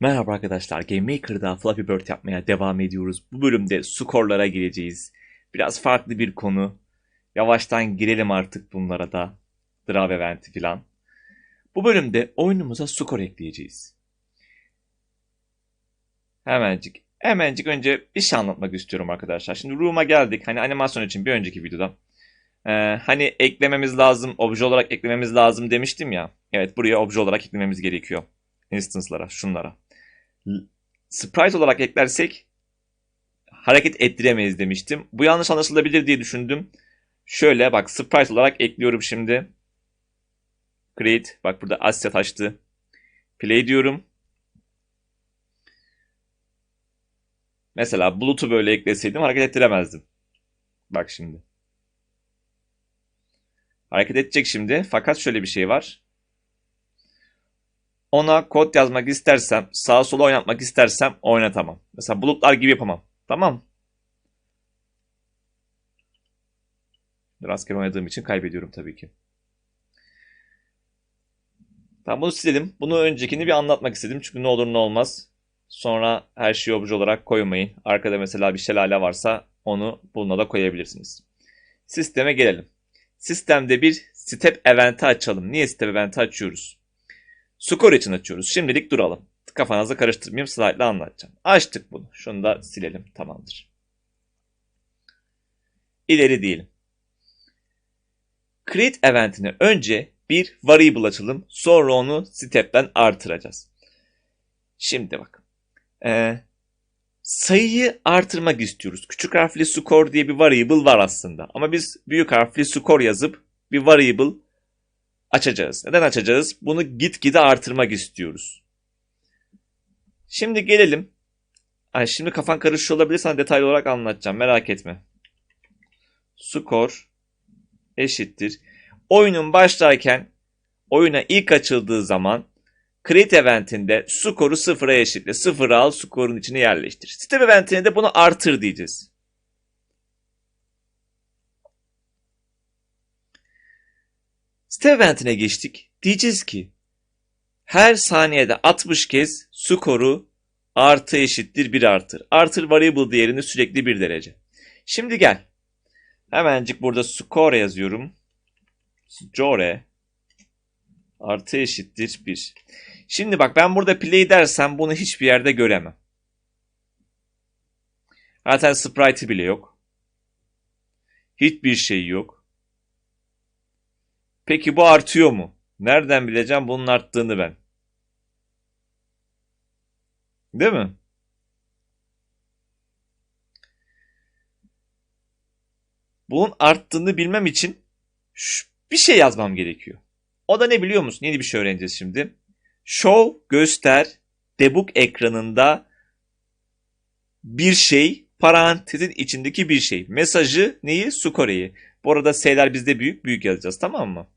Merhaba arkadaşlar, Game Maker'da Flappy Bird yapmaya devam ediyoruz. Bu bölümde skorlara gireceğiz. Biraz farklı bir konu. Yavaştan girelim artık bunlara da. Draw eventi filan. Bu bölümde oyunumuza skor ekleyeceğiz. Hemencik, hemencik önce bir şey anlatmak istiyorum arkadaşlar. Şimdi Room'a geldik. Hani animasyon için bir önceki videoda. Ee, hani eklememiz lazım, obje olarak eklememiz lazım demiştim ya. Evet, buraya obje olarak eklememiz gerekiyor. Instance'lara, şunlara. Sprite olarak eklersek hareket ettiremeyiz demiştim. Bu yanlış anlaşılabilir diye düşündüm. Şöyle bak sprite olarak ekliyorum şimdi. Create. Bak burada Asya taştı. Play diyorum. Mesela bulut'u böyle ekleseydim hareket ettiremezdim. Bak şimdi. Hareket edecek şimdi. Fakat şöyle bir şey var. Ona kod yazmak istersem, sağa sola oynatmak istersem oynatamam. Mesela bulutlar gibi yapamam. Tamam. Rastgele oynadığım için kaybediyorum tabii ki. Tamam bunu silelim. Bunu öncekini bir anlatmak istedim. Çünkü ne olur ne olmaz. Sonra her şeyi obje olarak koymayın. Arkada mesela bir şelale varsa onu bununla da koyabilirsiniz. Sisteme gelelim. Sistemde bir step event'i açalım. Niye step event'i açıyoruz? Skor için açıyoruz. Şimdilik duralım. Kafanızı karıştırmayayım. Slide'la anlatacağım. Açtık bunu. Şunu da silelim. Tamamdır. İleri diyelim. Create eventine önce bir variable açalım. Sonra onu step'ten artıracağız. Şimdi bak. Ee, sayıyı artırmak istiyoruz. Küçük harfli score diye bir variable var aslında. Ama biz büyük harfli score yazıp bir variable açacağız. Neden açacağız? Bunu gitgide artırmak istiyoruz. Şimdi gelelim. Ay şimdi kafan karışıyor olabilir sana detaylı olarak anlatacağım. Merak etme. Skor eşittir. Oyunun başlarken oyuna ilk açıldığı zaman create eventinde skoru sıfıra eşitle. Sıfırı al skorun içine yerleştir. Step eventine de bunu artır diyeceğiz. Step eventine geçtik. Diyeceğiz ki her saniyede 60 kez skoru artı eşittir 1 artır. Artır variable değerini sürekli 1 derece. Şimdi gel. Hemencik burada score yazıyorum. Score artı eşittir 1. Şimdi bak ben burada play dersem bunu hiçbir yerde göremem. Zaten sprite'i bile yok. Hiçbir şey yok. Peki bu artıyor mu? Nereden bileceğim bunun arttığını ben? Değil mi? Bunun arttığını bilmem için bir şey yazmam gerekiyor. O da ne biliyor musun? Yeni bir şey öğreneceğiz şimdi. Show göster debug ekranında bir şey parantezin içindeki bir şey. Mesajı neyi? Score'yi. Bu arada S'ler bizde büyük büyük yazacağız tamam mı?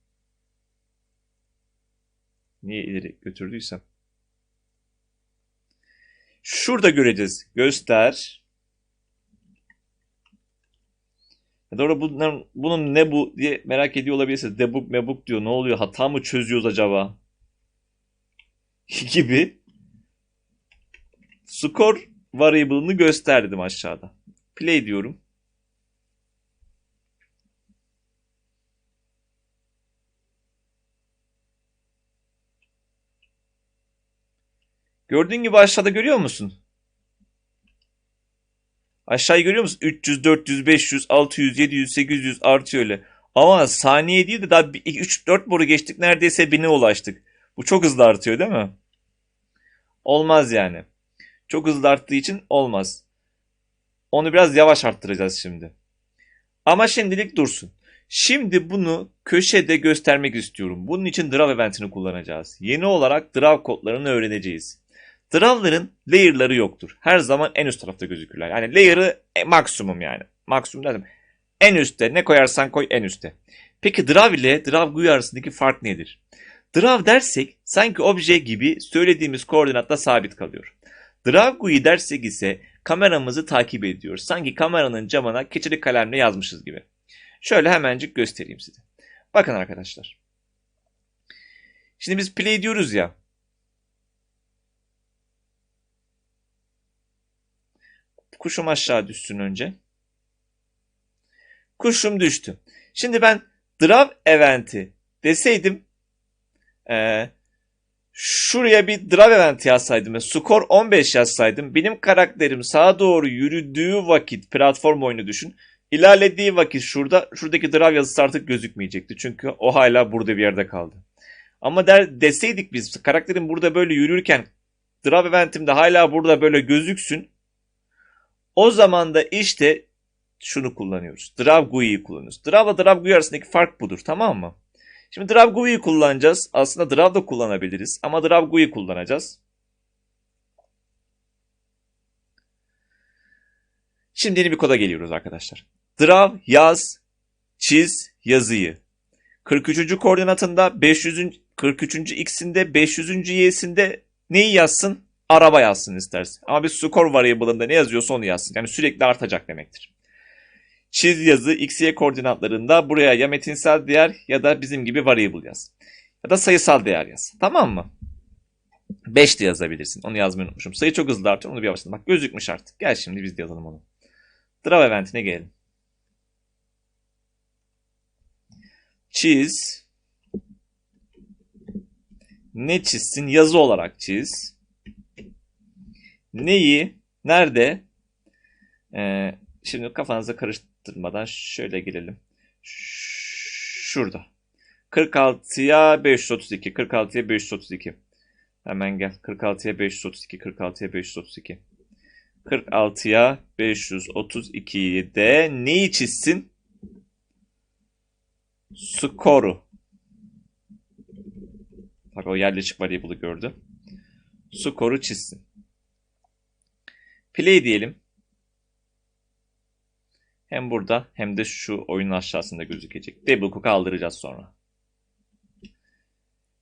Niye ileri götürdüysem. Şurada göreceğiz. Göster. Doğru bunun, bunun ne bu diye merak ediyor olabilirsiniz. Debug mebug diyor. Ne oluyor? Hata mı çözüyoruz acaba? gibi score variable'ını gösterdim aşağıda. Play diyorum. Gördüğün gibi aşağıda görüyor musun? Aşağıyı görüyor musun? 300, 400, 500, 600, 700, 800 artıyor öyle. Ama saniye değil de daha 3, 4 boru geçtik neredeyse 1000'e ulaştık. Bu çok hızlı artıyor değil mi? Olmaz yani. Çok hızlı arttığı için olmaz. Onu biraz yavaş arttıracağız şimdi. Ama şimdilik dursun. Şimdi bunu köşede göstermek istiyorum. Bunun için draw eventini kullanacağız. Yeni olarak draw kodlarını öğreneceğiz. Draw'ların layer'ları yoktur. Her zaman en üst tarafta gözükürler. Yani layer'ı e, maksimum yani. Maksimum dedim. En üstte ne koyarsan koy en üstte. Peki draw ile draw GUI arasındaki fark nedir? Draw dersek sanki obje gibi söylediğimiz koordinatta sabit kalıyor. Draw GUI dersek ise kameramızı takip ediyor. Sanki kameranın camına keçeli kalemle yazmışız gibi. Şöyle hemencik göstereyim size. Bakın arkadaşlar. Şimdi biz play diyoruz ya. Kuşum aşağı düşsün önce. Kuşum düştü. Şimdi ben draw event'i deseydim eee, şuraya bir draw event yazsaydım ve skor 15 yazsaydım benim karakterim sağa doğru yürüdüğü vakit platform oyunu düşün. İlerlediği vakit şurada şuradaki draw yazısı artık gözükmeyecekti. Çünkü o hala burada bir yerde kaldı. Ama der deseydik biz karakterim burada böyle yürürken draw eventimde hala burada böyle gözüksün. O zaman da işte şunu kullanıyoruz. Draw GUI'yi kullanıyoruz. Draw ile Draw GUI arasındaki fark budur tamam mı? Şimdi Draw GUI'yi kullanacağız. Aslında Draw da kullanabiliriz ama Draw GUI'yi kullanacağız. Şimdi yeni bir koda geliyoruz arkadaşlar. Draw yaz, çiz yazıyı. 43. koordinatında 500. 43. x'inde 500. y'sinde neyi yazsın? Araba yazsın istersin. Ama bir skor variable'ında ne yazıyorsa onu yazsın. Yani sürekli artacak demektir. Çiz yazı x, y koordinatlarında buraya ya metinsel değer ya da bizim gibi variable yaz. Ya da sayısal değer yaz. Tamam mı? 5 de yazabilirsin. Onu yazmayı unutmuşum. Sayı çok hızlı artıyor. Onu bir yavaşladım. Bak gözükmüş artık. Gel şimdi biz de yazalım onu. Draw eventine gelelim. Çiz. Ne çizsin? Yazı olarak çiz. Neyi? Nerede? Ee, şimdi kafanıza karıştırmadan şöyle girelim. Şurada. 46'ya 532. 46'ya 532. Hemen gel. 46'ya 532. 46'ya 532. 46'ya 532'yi de neyi çizsin? Skoru. Bak o yerleşik variable'ı gördü. Skoru çizsin. Play diyelim. Hem burada hem de şu oyunun aşağısında gözükecek. Hook'u kaldıracağız sonra.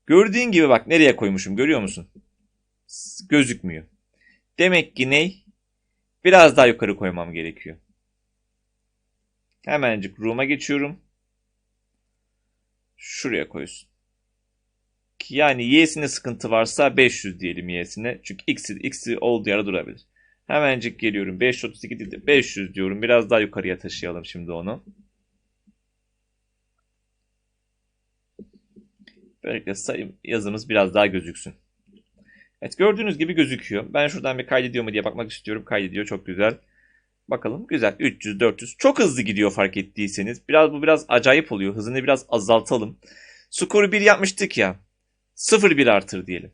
Gördüğün gibi bak nereye koymuşum görüyor musun? Gözükmüyor. Demek ki ney? Biraz daha yukarı koymam gerekiyor. Hemencik room'a geçiyorum. Şuraya koysun. Yani y'sinde sıkıntı varsa 500 diyelim y'sine. Çünkü x'i, x'i olduğu yere durabilir. Hemencik geliyorum. 532 değil de 500 diyorum. Biraz daha yukarıya taşıyalım şimdi onu. Böylelikle sayım yazımız biraz daha gözüksün. Evet gördüğünüz gibi gözüküyor. Ben şuradan bir kaydediyor mu diye bakmak istiyorum. Kaydediyor çok güzel. Bakalım güzel 300 400 çok hızlı gidiyor fark ettiyseniz. Biraz bu biraz acayip oluyor. Hızını biraz azaltalım. Skoru 1 yapmıştık ya. 0-1 artır diyelim.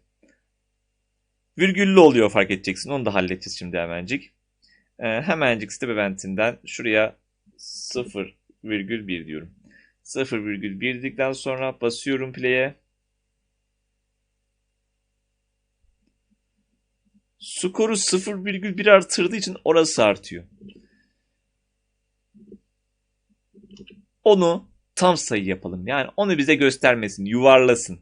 Virgüllü oluyor fark edeceksin. Onu da halledeceğiz şimdi hemencik. Ee, hemencik step eventinden şuraya 0,1 diyorum. 0,1 dedikten sonra basıyorum play'e. Skoru 0,1 artırdığı için orası artıyor. Onu tam sayı yapalım. Yani onu bize göstermesin, yuvarlasın.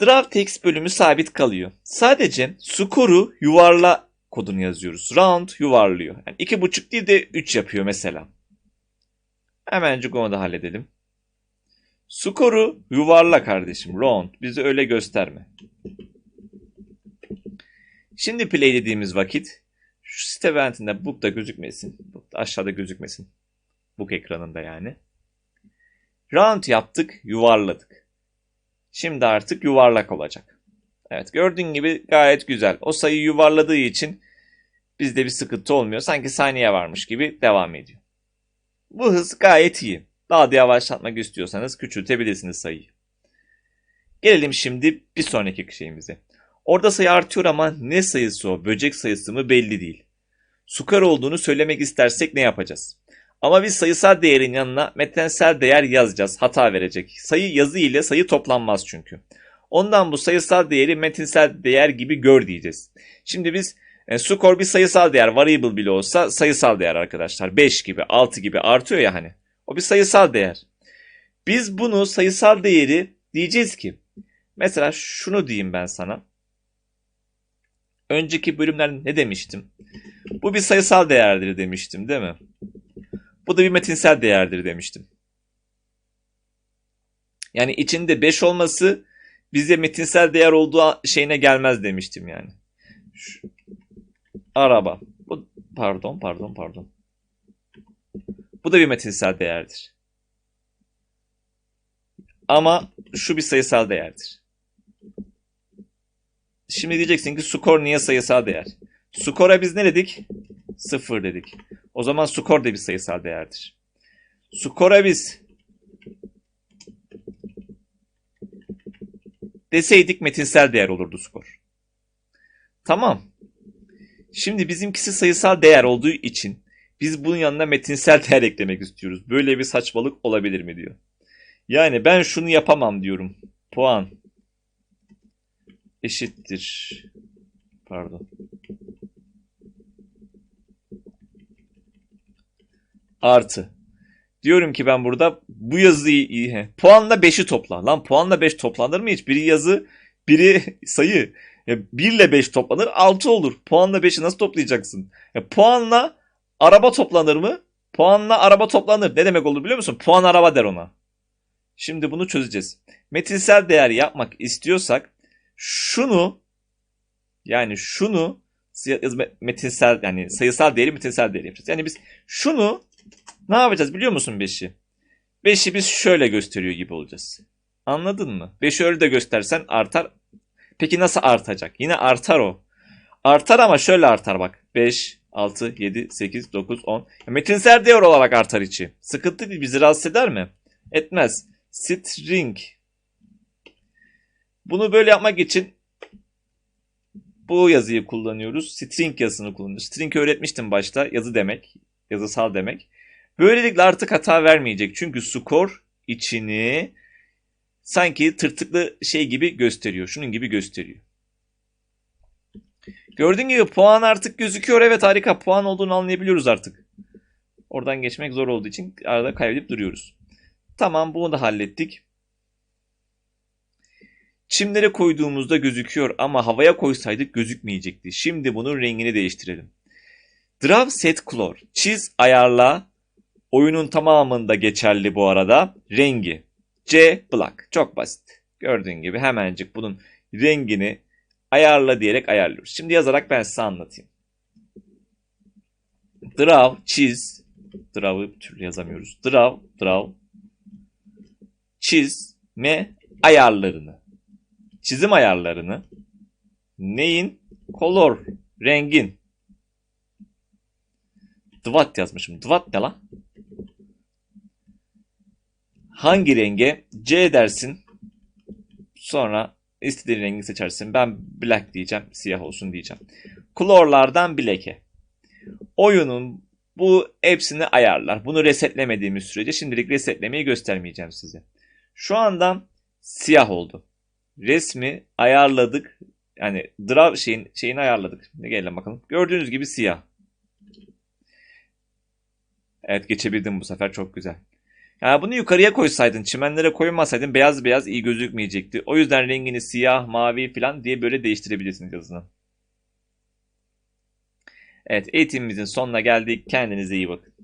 Draft text bölümü sabit kalıyor. Sadece skoru yuvarla kodunu yazıyoruz. Round yuvarlıyor. Yani iki buçuk değil de 3 yapıyor mesela. Hemencik onu da halledelim. Skoru yuvarla kardeşim. Round. Bizi öyle gösterme. Şimdi play dediğimiz vakit şu site eventinde book da gözükmesin. Book da aşağıda gözükmesin. Book ekranında yani. Round yaptık, yuvarladık. Şimdi artık yuvarlak olacak. Evet gördüğün gibi gayet güzel. O sayı yuvarladığı için bizde bir sıkıntı olmuyor. Sanki saniye varmış gibi devam ediyor. Bu hız gayet iyi. Daha da yavaşlatmak istiyorsanız küçültebilirsiniz sayıyı. Gelelim şimdi bir sonraki şeyimize. Orada sayı artıyor ama ne sayısı o, böcek sayısı mı belli değil. Sukar olduğunu söylemek istersek ne yapacağız? Ama biz sayısal değerin yanına metensel değer yazacağız. Hata verecek. Sayı yazı ile sayı toplanmaz çünkü. Ondan bu sayısal değeri metinsel değer gibi gör diyeceğiz. Şimdi biz e, skor bir sayısal değer variable bile olsa sayısal değer arkadaşlar. 5 gibi 6 gibi artıyor ya hani. O bir sayısal değer. Biz bunu sayısal değeri diyeceğiz ki mesela şunu diyeyim ben sana. Önceki bölümlerde ne demiştim? Bu bir sayısal değerdir demiştim değil mi? Bu da bir metinsel değerdir demiştim. Yani içinde 5 olması bize metinsel değer olduğu şeyine gelmez demiştim yani. Şu- araba. Bu, pardon, pardon, pardon. Bu da bir metinsel değerdir. Ama şu bir sayısal değerdir. Şimdi diyeceksin ki skor niye sayısal değer? Skora biz ne dedik? Sıfır dedik. O zaman skor da bir sayısal değerdir. Skora biz deseydik metinsel değer olurdu skor. Tamam. Şimdi bizimkisi sayısal değer olduğu için biz bunun yanına metinsel değer eklemek istiyoruz. Böyle bir saçmalık olabilir mi diyor. Yani ben şunu yapamam diyorum. Puan eşittir. Pardon. Artı. Diyorum ki ben burada bu yazıyı iyi. Puanla 5'i topla. Lan puanla 5 toplanır mı hiç? Biri yazı, biri sayı. Ya 1 ile 5 toplanır 6 olur. Puanla 5'i nasıl toplayacaksın? Ya puanla araba toplanır mı? Puanla araba toplanır. Ne demek olur biliyor musun? Puan araba der ona. Şimdi bunu çözeceğiz. Metinsel değer yapmak istiyorsak şunu yani şunu metinsel yani sayısal değeri metinsel değeri yapacağız. Yani biz şunu ne yapacağız biliyor musun 5'i? 5'i biz şöyle gösteriyor gibi olacağız. Anladın mı? 5'i öyle de göstersen artar. Peki nasıl artacak? Yine artar o. Artar ama şöyle artar bak. 5, 6, 7, 8, 9, 10. Ya Metinsel değer olarak artar içi. Sıkıntı değil. Bizi rahatsız eder mi? Etmez. String. Bunu böyle yapmak için bu yazıyı kullanıyoruz. String yazısını kullanıyoruz. String öğretmiştim başta. Yazı demek. Yazısal demek. Böylelikle artık hata vermeyecek. Çünkü skor içini sanki tırtıklı şey gibi gösteriyor. Şunun gibi gösteriyor. Gördüğün gibi puan artık gözüküyor. Evet harika. Puan olduğunu anlayabiliyoruz artık. Oradan geçmek zor olduğu için arada kaybedip duruyoruz. Tamam bunu da hallettik. Çimlere koyduğumuzda gözüküyor ama havaya koysaydık gözükmeyecekti. Şimdi bunun rengini değiştirelim. Draw set color. Çiz ayarla. Oyunun tamamında geçerli bu arada. Rengi. C black. Çok basit. Gördüğün gibi hemencik bunun rengini ayarla diyerek ayarlıyoruz. Şimdi yazarak ben size anlatayım. Draw, çiz. Draw'ı bir türlü yazamıyoruz. Draw, draw. Çizme ayarlarını. Çizim ayarlarını. Neyin? Color, rengin. Dvat yazmışım. Dvat ne lan? Hangi renge? C dersin. Sonra istediğin rengi seçersin. Ben black diyeceğim. Siyah olsun diyeceğim. Color'lardan black'e. Oyunun bu hepsini ayarlar. Bunu resetlemediğimiz sürece şimdilik resetlemeyi göstermeyeceğim size. Şu anda siyah oldu. Resmi ayarladık. Yani draw şeyin şeyini ayarladık. Ne gelin bakalım. Gördüğünüz gibi siyah. Evet geçebildim bu sefer çok güzel. Yani bunu yukarıya koysaydın, çimenlere koymasaydın beyaz beyaz iyi gözükmeyecekti. O yüzden rengini siyah, mavi falan diye böyle değiştirebilirsiniz yazını. Evet eğitimimizin sonuna geldik. Kendinize iyi bakın.